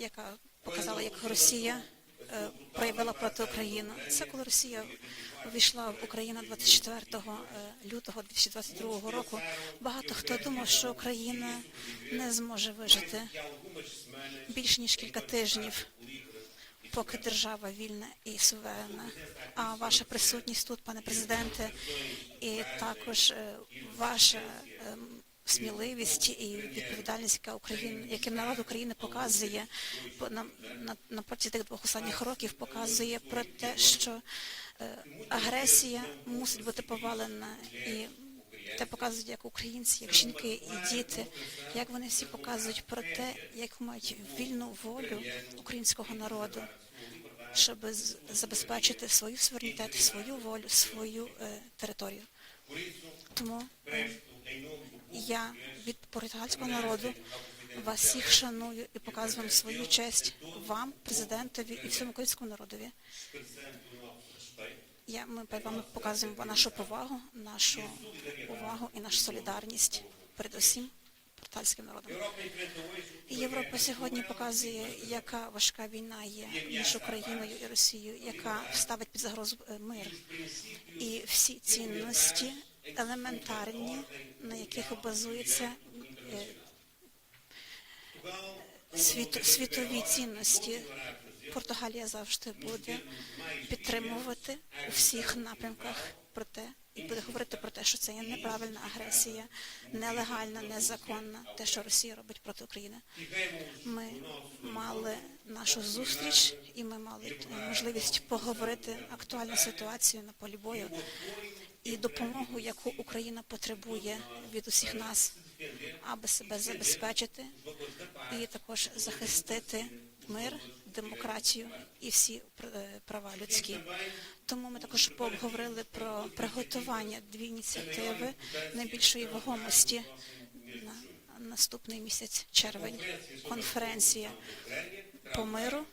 яка показала, як Росія е, проявила проти України. Це коли Росія увійшла в Україну 24 е, лютого 2022 року. Багато хто думав, що Україна не зможе вижити більш ніж кілька тижнів, поки держава вільна і суверенна. А ваша присутність тут, пане президенте, і також е, ваша ем, сміливість і відповідальність, яка Україна, яким народ України показує по- на, на, на протязі тих двох останніх років, показує про те, що е, агресія мусить бути повалена і. Те показують як українці, як жінки і діти, як вони всі показують про те, як мають вільну волю українського народу, щоб забезпечити свою суверенітет, свою волю, свою е, територію. Тому е, я від португальського народу вас всіх шаную і показую свою честь вам, президентові і всьому українському народові. Я, ми вами показуємо нашу повагу, нашу увагу і нашу солідарність перед усім португальським народом. Європа сьогодні показує, яка важка війна є між Україною і Росією, яка ставить під загрозу е, мир. І всі цінності елементарні, яких базується е, світ, світові цінності. Португалія завжди буде підтримувати у всіх напрямках про те і буде говорити про те, що це є неправильна агресія, нелегальна, незаконна, те, що Росія робить проти України. Ми мали нашу зустріч, і ми мали е, можливість поговорити актуальну ситуацію на полі бою і допомогу, яку Україна потребує від усіх нас, аби себе забезпечити і також захистити мир, демократію і всі е, права людські. Тому ми також поговорили про приготування дві ініціативи найбільшої вагомості на наступний місяць червень. Конференція по миру,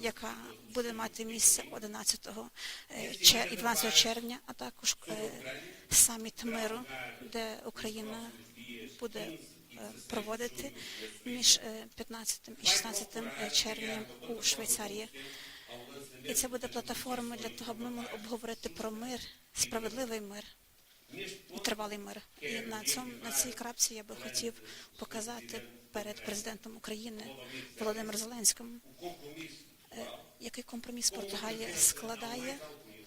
яка буде мати місце 11 е, і 12 червня, а також е, саміт миру, де Україна буде е, проводити між е, 15 і 16 червня у Швейцарії. І це буде платформа для того, аби ми могли обговорити про мир, справедливий мир і тривалий мир. І на цьому на цій крапці я би хотів показати перед президентом України Володимиром Зеленським, який компроміс Португалія складає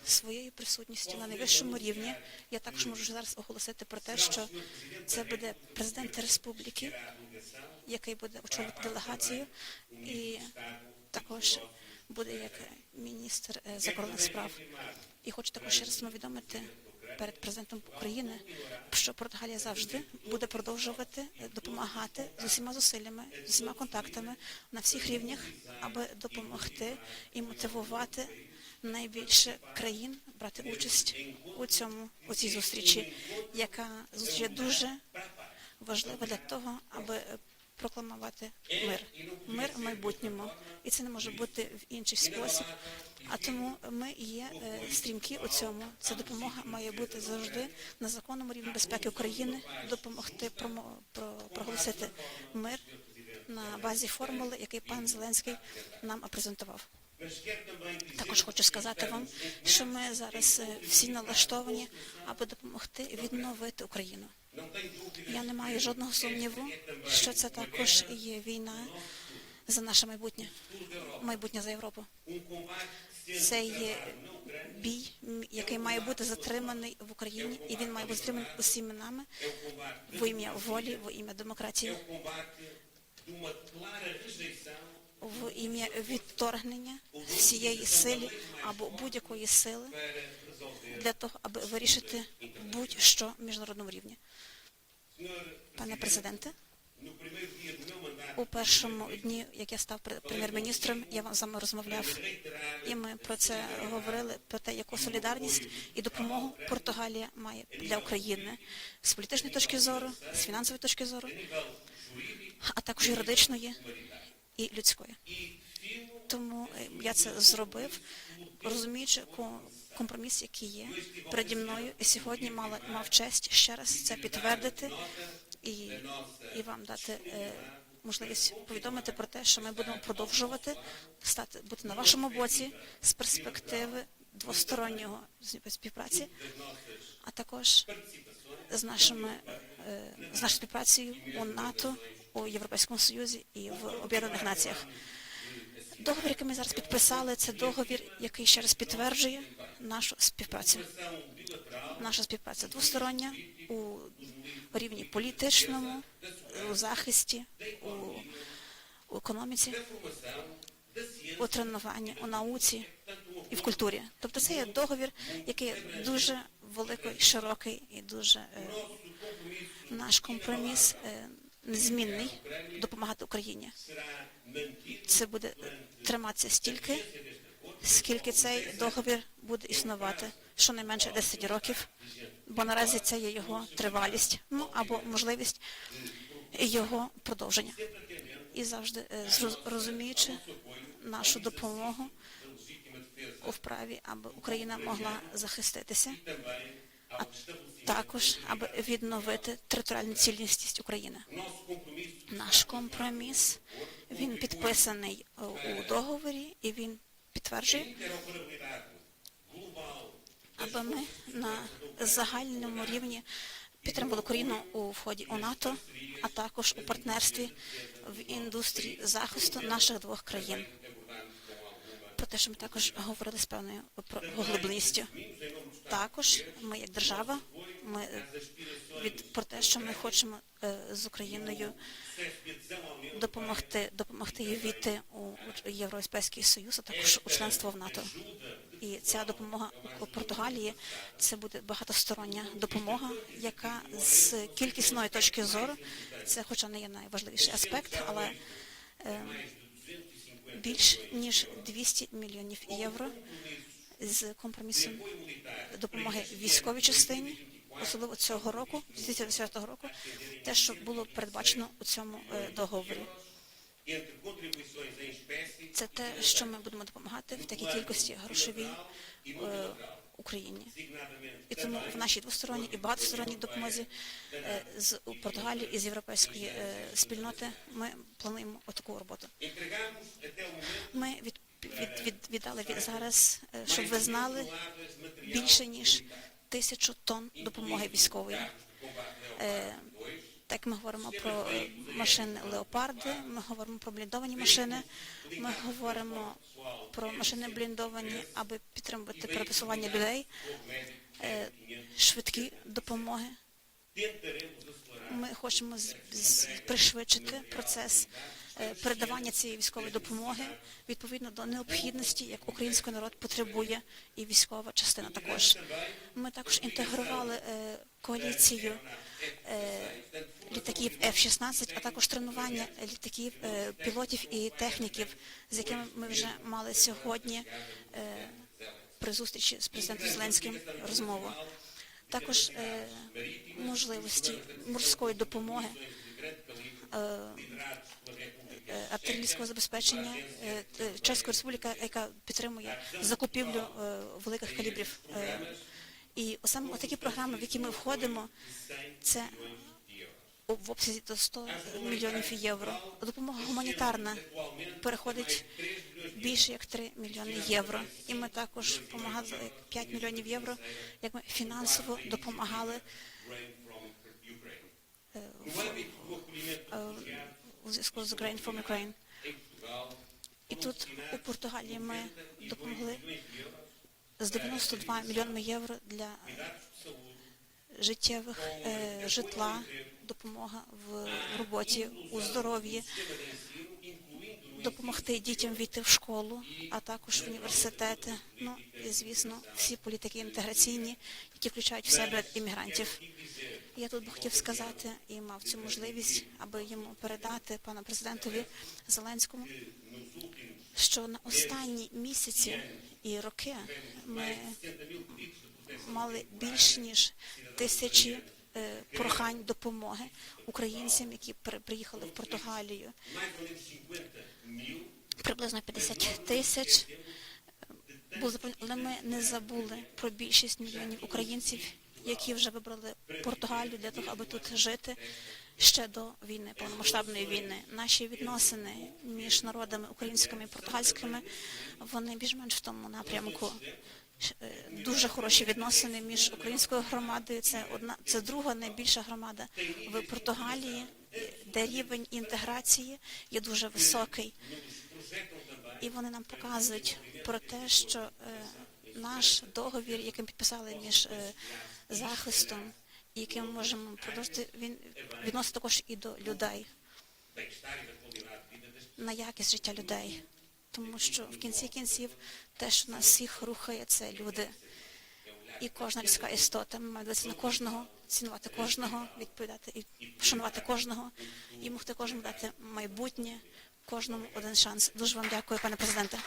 своєю присутністю на найвищому рівні. Я також можу зараз оголосити про те, що це буде президент республіки, який буде очолювати делегацію, і також буде як міністр е, закордонних справ. І хочу також ще раз повідомити перед президентом України, що Португалія завжди буде продовжувати допомагати з усіма зусиллями, з усіма контактами на всіх рівнях, аби допомогти і мотивувати найбільше країн брати участь у цьому у цій зустрічі, яка зустріч дуже важлива для того, аби прокламувати мир, мир в майбутньому, і це не може бути в інший спосіб. А тому ми є е, стрімкі у цьому. Ця допомога має бути завжди на законному рівні безпеки України, допомогти проголосити мир на базі формули, який пан Зеленський нам презентував. Також хочу сказати вам, що ми зараз е, всі налаштовані, аби допомогти відновити Україну. Я не маю жодного сумніву, що це також є війна за наше майбутнє, майбутнє за Європу. Це є бій, який має бути затриманий в Україні, і він має бути затриманий усіма нами в ім'я волі, в ім'я демократії, в ім'я відторгнення всієї сили або будь-якої сили для того, аби вирішити будь-що міжнародному рівні. Пане президенте, у першому дні, як я став прем'єр-міністром, я вам з вами розмовляв, і ми про це говорили, про те, яку солідарність і допомогу Португалія має для України з політичної точки зору, з фінансової точки зору, а також юридичної і людської. Тому е, я це зробив, розуміючи компроміс, який є переді мною, і сьогодні мала мав честь ще раз це підтвердити і, і вам дати е, можливість повідомити про те, що ми будемо продовжувати стати бути на вашому боці з перспективи двостороннього співпраці, а також з нашими е, з нашою співпрацею у НАТО, у Європейському Союзі і в Об'єднаних Націях. Договір, який ми зараз підписали, це договір, який ще раз підтверджує нашу співпрацю. Наша співпраця двостороння у рівні політичному, у захисті, у, у економіці, у тренуванні, у науці і в культурі. Тобто це є договір, який дуже великий, широкий і дуже е, наш компроміс е, незмінний допомагати Україні. Це буде триматися стільки, скільки цей договір буде існувати, щонайменше 10 років, бо наразі це є його тривалість, ну або можливість його продовження. І завжди е, розуміючи нашу допомогу у вправі, аби Україна могла захиститися, а також аби відновити територіальну цілісність України. Наш компроміс він підписаний е, у договорі і він підтверджує, аби ми на загальному рівні підтримували Україну у вході у НАТО, а також у партнерстві в індустрії захисту наших двох країн. Про те, що ми також говорили з певною поглибленістю. Також ми, як держава, ми від про те, що ми хочемо е, з Україною допомогти, допомогти їй війти у Європейський Союз, а також у членство в НАТО. І ця допомога у Португалії це буде багатостороння допомога, яка з кількісної точки зору, це, хоча не є найважливіший аспект, але е, більш ніж 200 мільйонів євро з компромісом допомоги військовій частині, особливо цього року, 2010 року, те, що було передбачено у цьому е, договорі. Це те, що ми будемо допомагати в такій кількості грошовій е, Україні. І тому в нашій двосторонній і багатосторонній допомозі е, з Португалії і з європейської е, спільноти ми плануємо отаку роботу. Ми від, від, від, віддали від зараз, щоб ви знали, більше ніж тисячу тонн допомоги військової. Так ми говоримо про машини леопарди, ми говоримо про бліндовані машини, ми говоримо про машини бліндовані, аби підтримувати пересування людей, е, швидкі допомоги. Ми хочемо пришвидшити процес е, передавання цієї військової допомоги відповідно до необхідності, як український народ потребує, і військова частина також. Ми також інтегрували е, коаліцію літаків F-16, а також тренування літаків е, пілотів і техніків, з якими ми вже мали сьогодні е, при зустрічі з президентом Зеленським розмову. Також е, можливості морської допомоги, артилерійського забезпечення. Чеська республіка, яка підтримує закупівлю великих калібрів. І саме такі програми, в які ми входимо, це в обсязі до 100 мільйонів євро. Допомога гуманітарна переходить більше як 3 мільйони євро. І ми також допомагали 5 мільйонів євро, як ми фінансово допомагали е, е, у зв'язку з Grain from Ukraine. І тут у Португалії ми допомогли з 92 мільйонами євро для життєвих е, житла, допомога в роботі, у здоров'ї, допомогти дітям війти в школу, а також в університети. Ну і звісно, всі політики інтеграційні, які включають в себе іммігрантів. Я тут би хотів сказати і мав цю можливість, аби йому передати пану президентові Зеленському, що на останні місяці і роки ми мали більш ніж тисячі прохань допомоги українцям, які при- приїхали в Португалію. Приблизно 50 тисяч е, але ми не забули про більшість мільйонів українців, які вже вибрали Португалію для того, аби тут жити ще до війни, повномасштабної війни. Наші відносини між народами українськими і португальськими вони більш-менш в тому напрямку. Дуже хороші відносини між українською громадою. Це одна, це друга найбільша громада в Португалії, де рівень інтеграції є дуже високий. І вони нам показують про те, що е, наш договір, який підписали між е, захистом, і який ми можемо продовжити, він відносить також і до людей, на якість життя людей. Тому що в кінці кінців те, що нас всіх рухає, це люди. І кожна людська істота. Ми маємо на кожного, цінувати кожного, відповідати і шанувати кожного, і могти кожному дати майбутнє, кожному один шанс. Дуже вам дякую, пане президенте.